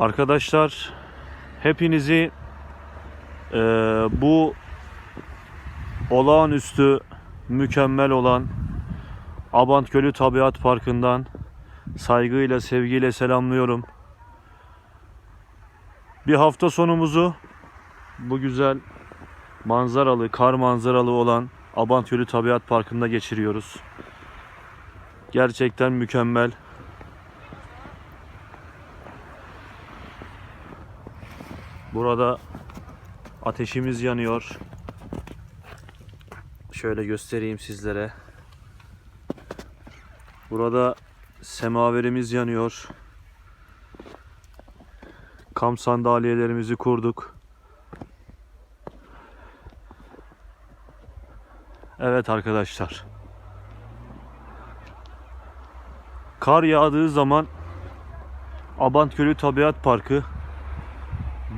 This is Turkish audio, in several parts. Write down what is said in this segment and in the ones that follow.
Arkadaşlar hepinizi eee, bu olağanüstü mükemmel olan Abant Gölü Tabiat Parkı'ndan saygıyla sevgiyle selamlıyorum. Bir hafta sonumuzu bu güzel manzaralı, kar manzaralı olan Abant Gölü Tabiat Parkı'nda geçiriyoruz. Gerçekten mükemmel. Burada ateşimiz yanıyor. Şöyle göstereyim sizlere. Burada semaverimiz yanıyor. Kamp sandalyelerimizi kurduk. Evet arkadaşlar. Kar yağdığı zaman Abant Gölü Tabiat Parkı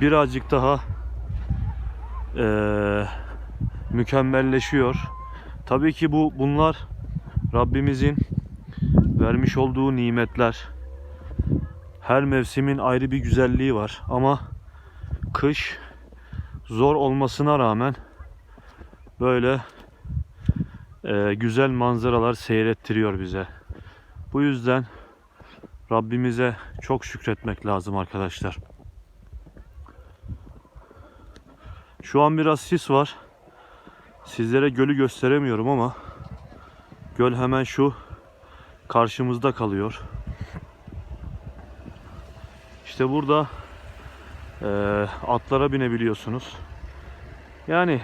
birazcık daha eee, mükemmelleşiyor. Tabii ki bu bunlar Rabbimizin vermiş olduğu nimetler. Her mevsimin ayrı bir güzelliği var ama kış zor olmasına rağmen böyle eee, güzel manzaralar seyrettiriyor bize. Bu yüzden Rabbimize çok şükretmek lazım arkadaşlar. Şu an biraz sis var. Sizlere gölü gösteremiyorum ama göl hemen şu karşımızda kalıyor. İşte burada eee, atlara binebiliyorsunuz. Yani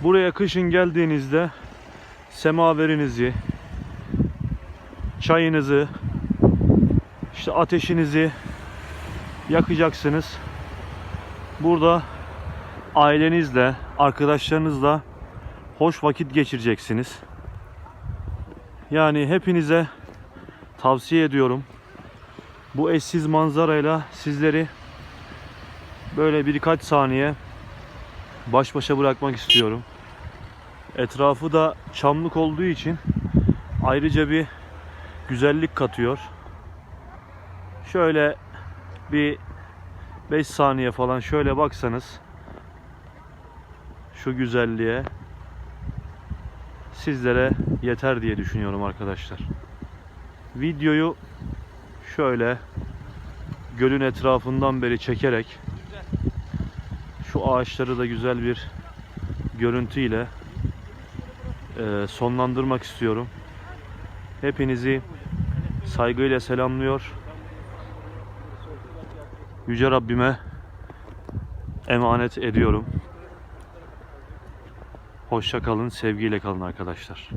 buraya kışın geldiğinizde semaverinizi, çayınızı, işte ateşinizi yakacaksınız. Burada ailenizle, arkadaşlarınızla hoş vakit geçireceksiniz. Yani hepinize tavsiye ediyorum. Bu eşsiz manzarayla sizleri böyle birkaç saniye baş başa bırakmak istiyorum. Etrafı da çamlık olduğu için ayrıca bir güzellik katıyor. Şöyle bir 5 saniye falan şöyle baksanız şu güzelliğe sizlere yeter diye düşünüyorum arkadaşlar. Videoyu şöyle gölün etrafından beri çekerek şu ağaçları da güzel bir görüntüyle eee, sonlandırmak istiyorum. Hepinizi saygıyla selamlıyor. Yüce Rabbime emanet ediyorum. Hoşça kalın, sevgiyle kalın arkadaşlar.